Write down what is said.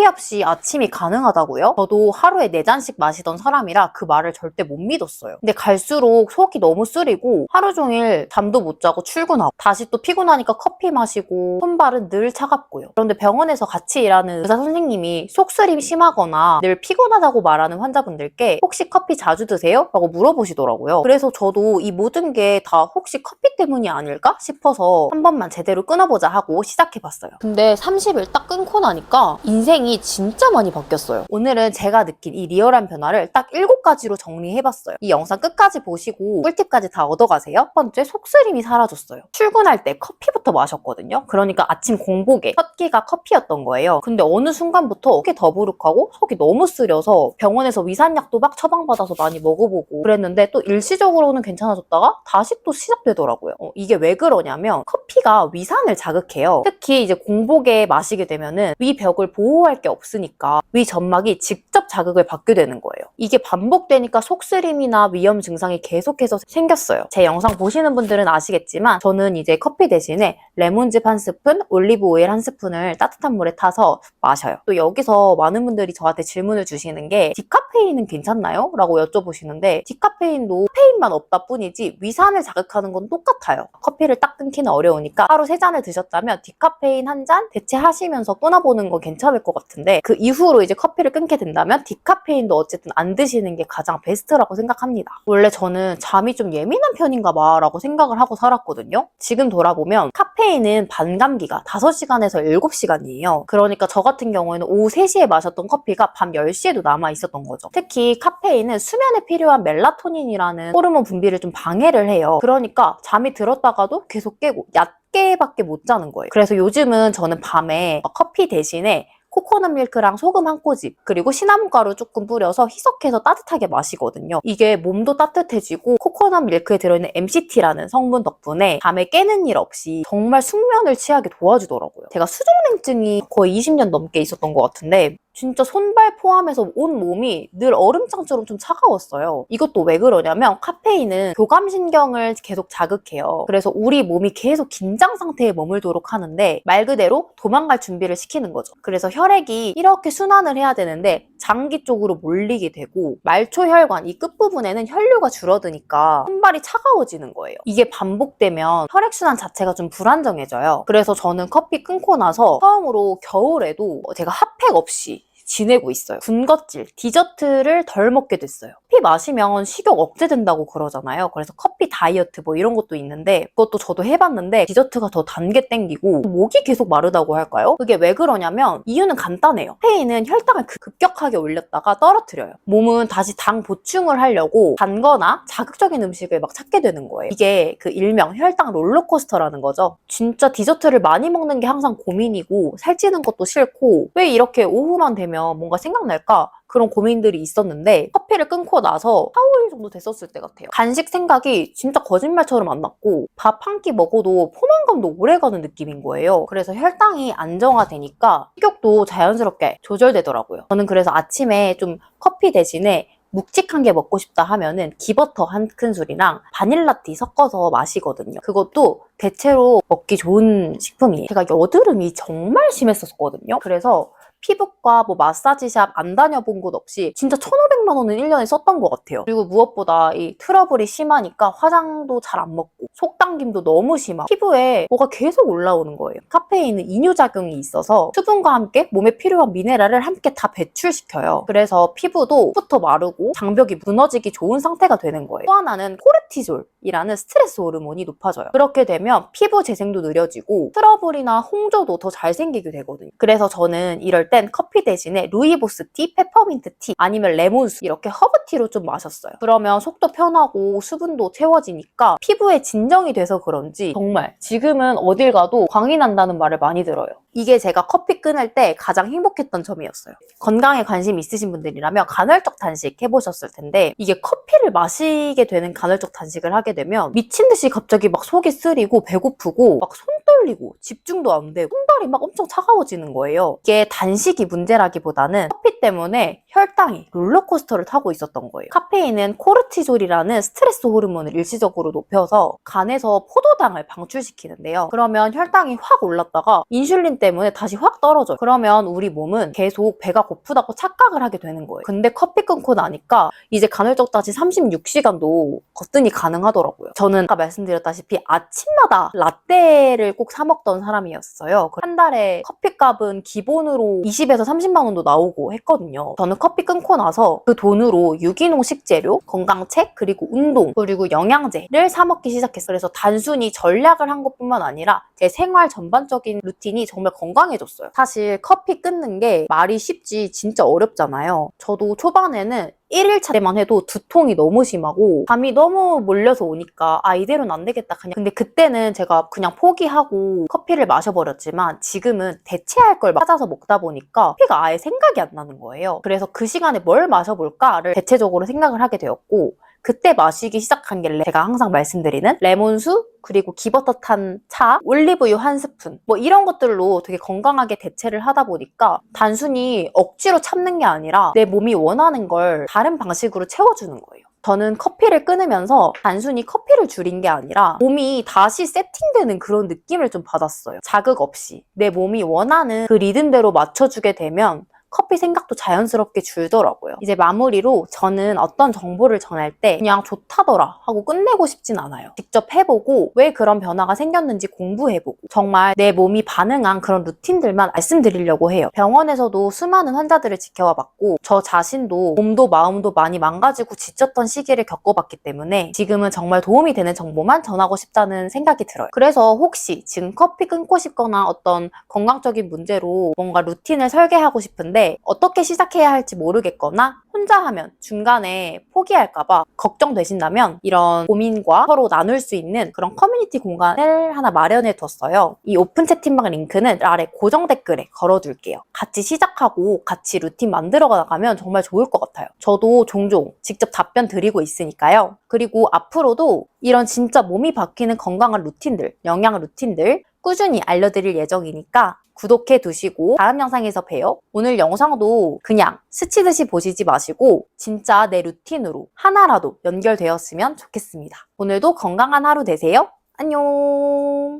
커피 없이 아침이 가능하다고요? 저도 하루에 4잔씩 마시던 사람이라 그 말을 절대 못 믿었어요. 근데 갈수록 속이 너무 쓰리고 하루 종일 잠도 못 자고 출근하고 다시 또 피곤하니까 커피 마시고 손발은 늘 차갑고요. 그런데 병원에서 같이 일하는 의사 선생님이 속쓰림이 심하거나 늘 피곤하다고 말하는 환자분들께 혹시 커피 자주 드세요? 라고 물어보시더라고요. 그래서 저도 이 모든 게 다 혹시 커피 때문이 아닐까 싶어서 한 번만 제대로 끊어보자 하고 시작해봤어요. 근데 30일 딱 끊고 나니까 인생이 진짜 많이 바뀌었어요. 오늘은 제가 느낀 이 리얼한 변화를 딱 7가지로 정리해봤어요. 이 영상 끝까지 보시고 꿀팁까지 다 얻어가세요. 첫 번째, 속쓰림이 사라졌어요. 출근할 때 커피부터 마셨거든요. 그러니까 아침 공복에 첫 끼가 커피였던 거예요. 근데 어느 순간부터 속이 더부룩하고 속이 너무 쓰려서 병원에서 위산약도 막 처방받아서 많이 먹어보고 그랬는데 또 일시적으로는 괜찮아졌다가 다시 또 시작되더라고요. 어, 이게 왜 그러냐면 커피가 위산을 자극해요. 특히 이제 공복에 마시게 되면은 위 벽을 보호할 게 없으니까 위 점막이 직접 자극을 받게 되는 거예요. 이게 반복되니까 속쓰림이나 위염 증상이 계속해서 생겼어요. 제 영상 보시는 분들은 아시겠지만 저는 이제 커피 대신에 레몬즙 한 스푼, 올리브 오일 한 스푼을 따뜻한 물에 타서 마셔요. 또 여기서 많은 분들이 저한테 질문을 주시는 게 디카페인은 괜찮나요? 라고 여쭤보시는데 디카페인도 카페인만 없다 뿐이지 위산을 자극하는 건 똑같아요. 커피를 딱 끊기는 어려우니까 하루 세 잔을 드셨다면 디카페인 한 잔 대체하시면서 끊어보는 건 괜찮을 것 같 은데 그 이후로 이제 커피를 끊게 된다면 디카페인도 어쨌든 안 드시는 게 가장 베스트라고 생각합니다. 원래 저는 잠이 좀 예민한 편인가 봐 라고 생각을 하고 살았거든요. 지금 돌아보면 카페인은 반감기가 5시간에서 7시간이에요. 그러니까 저 같은 경우에는 오후 3시에 마셨던 커피가 밤 10시에도 남아 있었던 거죠. 특히 카페인은 수면에 필요한 멜라토닌이라는 호르몬 분비를 좀 방해를 해요. 그러니까 잠이 들었다가도 계속 깨고 얕게밖에 못 자는 거예요. 그래서 요즘은 저는 밤에 커피 대신에 코코넛 밀크랑 소금 한 꼬집 그리고 시나몬 가루 조금 뿌려서 희석해서 따뜻하게 마시거든요. 이게 몸도 따뜻해지고 코코넛 밀크에 들어있는 MCT라는 성분 덕분에 밤에 깨는 일 없이 정말 숙면을 취하게 도와주더라고요. 제가 수족냉증이 거의 20년 넘게 있었던 것 같은데 진짜 손발 포함해서 온 몸이 늘 얼음장처럼 좀 차가웠어요. 이것도 왜 그러냐면 카페인은 교감신경을 계속 자극해요. 그래서 우리 몸이 계속 긴장 상태에 머물도록 하는데 말 그대로 도망갈 준비를 시키는 거죠. 그래서 혈액이 이렇게 순환을 해야 되는데 장기 쪽으로 몰리게 되고 말초혈관 이 끝부분에는 혈류가 줄어드니까 손발이 차가워지는 거예요. 이게 반복되면 혈액순환 자체가 좀 불안정해져요. 그래서 저는 커피 끊고 나서 처음으로 겨울에도 제가 핫팩 없이 지내고 있어요. 군것질, 디저트를 덜 먹게 됐어요. 커피 마시면 식욕 억제된다고 그러잖아요. 그래서 커피 다이어트 뭐 이런 것도 있는데 그것도 저도 해봤는데 디저트가 더 단게 땡기고 목이 계속 마르다고 할까요? 그게 왜 그러냐면 이유는 간단해요. 카페인은 혈당을 급- 급격하게 올렸다가 떨어뜨려요. 몸은 다시 당 보충을 하려고 단거나 자극적인 음식을 막 찾게 되는 거예요. 이게 그 일명 혈당 롤러코스터라는 거죠. 진짜 디저트를 많이 먹는 게 항상 고민이고 살찌는 것도 싫고 왜 이렇게 오후만 되면 뭔가 생각날까? 그런 고민들이 있었는데 커피를 끊고 나서 4, 5일 정도 됐었을 때 같아요. 간식 생각이 진짜 거짓말처럼 안 났고 밥 한 끼 먹어도 포만감도 오래가는 느낌인 거예요. 그래서 혈당이 안정화되니까 식욕도 자연스럽게 조절되더라고요. 저는 그래서 아침에 좀 커피 대신에 묵직한 게 먹고 싶다 하면은 기버터 한 큰술이랑 바닐라티 섞어서 마시거든요. 그것도 대체로 먹기 좋은 식품이에요. 제가 여드름이 정말 심했었거든요. 그래서 피부과 뭐 마사지샵 안 다녀본 곳 없이 진짜 1,500만 원은 1년에 썼던 것 같아요. 그리고 무엇보다 이 트러블이 심하니까 화장도 잘 안 먹고 속당김도 너무 심하고 피부에 뭐가 계속 올라오는 거예요. 카페인은 이뇨작용이 있어서 수분과 함께 몸에 필요한 미네랄을 함께 다 배출시켜요. 그래서 피부도 부터 마르고 장벽이 무너지기 좋은 상태가 되는 거예요. 또 하나는 코르티졸이라는 스트레스 호르몬이 높아져요. 그렇게 되면 피부 재생도 느려지고 트러블이나 홍조도 더 잘 생기게 되거든요. 그래서 저는 이럴 땐 커피 대신에 루이보스 티, 페퍼민트 티 아니면 레몬수 이렇게 허브티로 좀 마셨어요. 그러면 속도 편하고 수분도 채워지니까 피부에 진정이 돼서 그런지 정말 지금은 어딜 가도 광이 난다는 말을 많이 들어요. 이게 제가 커피 끊을 때 가장 행복했던 점이었어요. 건강에 관심 있으신 분들이라면 간헐적 단식 해보셨을 텐데 이게 커피를 마시게 되는 간헐적 단식을 하게 되면 미친 듯이 갑자기 막 속이 쓰리고 배고프고 막 손 떨리고 집중도 안 되고 손발이 막 엄청 차가워지는 거예요. 이게 단식이 문제라기보다는 커피 때문에 혈당이 롤러코스터를 타고 있었던 거예요. 카페인은 코르티졸이라는 스트레스 호르몬을 일시적으로 높여서 간에서 포도당을 방출시키는데요. 그러면 혈당이 확 올랐다가 인슐린 때문에 다시 확 떨어져요. 그러면 우리 몸은 계속 배가 고프다고 착각을 하게 되는 거예요. 근데 커피 끊고 나니까 이제 간헐적 다시 36시간도 거뜬히 가능하더라고요. 저는 아까 말씀드렸다시피 아침마다 라떼를 꼭 사 먹던 사람이었어요. 한 달에 커피값은 기본으로 20에서 30만 원도 나오고 했거든요. 저는 커피 끊고 나서 그 돈으로 유기농 식재료, 건강책, 그리고 운동, 그리고 영양제를 사 먹기 시작했어요. 그래서 단순히 전략을 한 것뿐만 아니라 제 생활 전반적인 루틴이 정말 건강해졌어요. 사실 커피 끊는 게 말이 쉽지 진짜 어렵잖아요. 저도 초반에는 1일차 때만 해도 두통이 너무 심하고 잠이 너무 몰려서 오니까 아 이대로는 안 되겠다 그냥. 근데 그때는 제가 그냥 포기하고 커피를 마셔버렸지만 지금은 대체할 걸 찾아서 먹다 보니까 커피가 아예 생각이 안 나는 거예요. 그래서 그 시간에 뭘 마셔볼까를 대체적으로 생각을 하게 되었고 그때 마시기 시작한 게 제가 항상 말씀드리는 레몬수 그리고 기버터 탄 차, 올리브유 한 스푼 뭐 이런 것들로 되게 건강하게 대체를 하다 보니까 단순히 억지로 참는 게 아니라 내 몸이 원하는 걸 다른 방식으로 채워주는 거예요. 저는 커피를 끊으면서 단순히 커피를 줄인 게 아니라 몸이 다시 세팅되는 그런 느낌을 좀 받았어요. 자극 없이 내 몸이 원하는 그 리듬대로 맞춰주게 되면 커피 생각도 자연스럽게 줄더라고요. 이제 마무리로 저는 어떤 정보를 전할 때 그냥 좋다더라 하고 끝내고 싶진 않아요. 직접 해보고 왜 그런 변화가 생겼는지 공부해보고 정말 내 몸이 반응한 그런 루틴들만 말씀드리려고 해요. 병원에서도 수많은 환자들을 지켜와 봤고 저 자신도 몸도 마음도 많이 망가지고 지쳤던 시기를 겪어봤기 때문에 지금은 정말 도움이 되는 정보만 전하고 싶다는 생각이 들어요. 그래서 혹시 지금 커피 끊고 싶거나 어떤 건강적인 문제로 뭔가 루틴을 설계하고 싶은데 어떻게 시작해야 할지 모르겠거나 혼자 하면 중간에 포기할까봐 걱정되신다면 이런 고민과 서로 나눌 수 있는 그런 커뮤니티 공간을 하나 마련해 뒀어요. 이 오픈 채팅방 링크는 아래 고정 댓글에 걸어둘게요. 같이 시작하고 같이 루틴 만들어 나가면 정말 좋을 것 같아요. 저도 종종 직접 답변 드리고 있으니까요. 그리고 앞으로도 이런 진짜 몸이 바뀌는 건강한 루틴들, 영양 루틴들 꾸준히 알려드릴 예정이니까 구독해 두시고 다음 영상에서 봬요. 오늘 영상도 그냥 스치듯이 보시지 마시고 진짜 내 루틴으로 하나라도 연결되었으면 좋겠습니다. 오늘도 건강한 하루 되세요. 안녕.